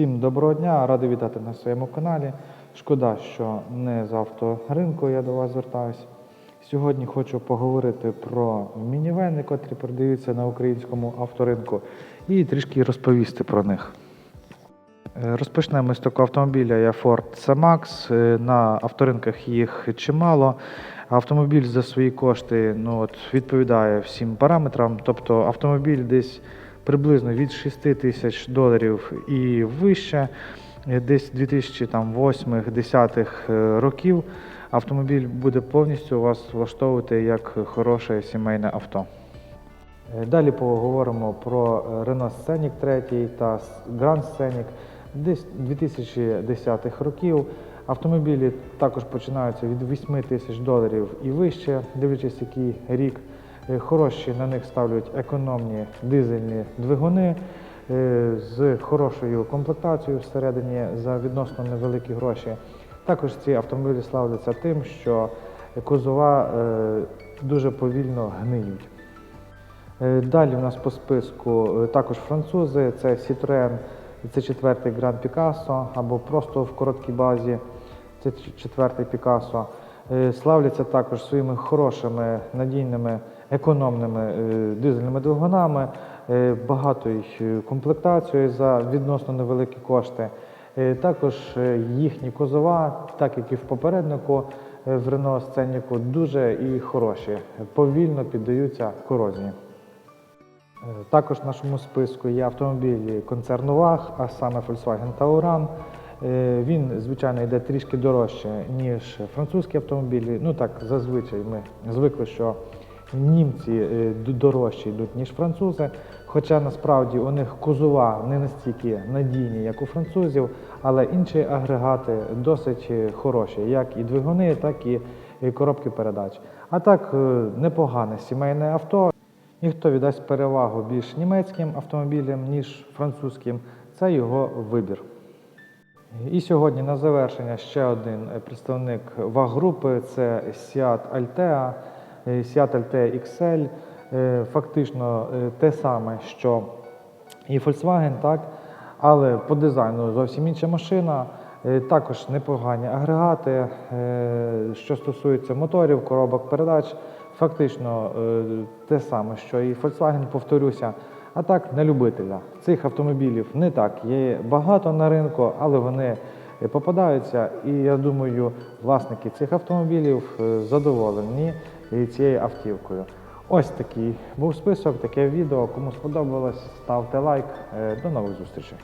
Всім доброго дня, радий вітати на своєму каналі. Шкода, що не з авторинку я до вас звертаюся. Сьогодні хочу поговорити про мінівени, котрі продаються на українському авторинку, і трішки розповісти про них. Е, Розпочнемо з такого автомобіля я Ford C-Max. Е, На авторинках їх чимало. Автомобіль за свої кошти ну, от, відповідає всім параметрам. Тобто автомобіль десь приблизно від 6 тисяч доларів і вище, е, десь 2008-10 років автомобіль буде повністю вас влаштовувати як хороше сімейне авто. Е, Далі поговоримо про е, Renault Scenic 3 та Grand Scenic десь 2010-х років. Автомобілі також починаються від 8 тисяч доларів і вище, дивлячись, який рік. Е, Хороші на них ставлять економні дизельні двигуни е, з хорошою комплектацією всередині за відносно невеликі гроші. Також ці автомобілі славляться тим, що кузова е, дуже повільно гниють. Далі у нас по списку також французи, це Citroën, це четвертий Grand Picasso, або просто в короткій базі, це четвертий Picasso. Е, Славляться також своїми хорошими, надійними, економними е, дизельними двигунами, е, багатою комплектацією за відносно невеликі кошти. Також їхні кузова, так як і в попереднику в Renault Scenic, дуже і хороші, повільно піддаються корозії. Також в нашому списку є автомобілі концерну ВАГ, а саме Volkswagen Tauran. Е, Він, звичайно, йде трішки дорожче, ніж французькі автомобілі. Ну так, зазвичай ми звикли, що німці е, дорожчі йдуть, ніж французи. Хоча насправді у них кузова не настільки надійні, як у французів, але інші агрегати досить хороші, як і двигуни, так і коробки передач. А так, е, непогане сімейне авто. І хто віддасть перевагу більш німецьким автомобілям, ніж французьким, це його вибір. І сьогодні на завершення ще один е, представник ВАГ-групи це Seat е, Seat Altea XL. Фактично е, те саме, що і Volkswagen, так? але по дизайну зовсім інша машина. Е, Також непогані агрегати. Що стосується моторів, коробок передач, фактично те саме, що і Volkswagen, повторюся. А так, на любителя. Цих автомобілів не так є багато на ринку, але вони попадаються. І я думаю, власники цих автомобілів е, задоволені цією автівкою. Ось такий був список, таке відео. Кому сподобалось, ставте лайк. Е, До нових зустрічей.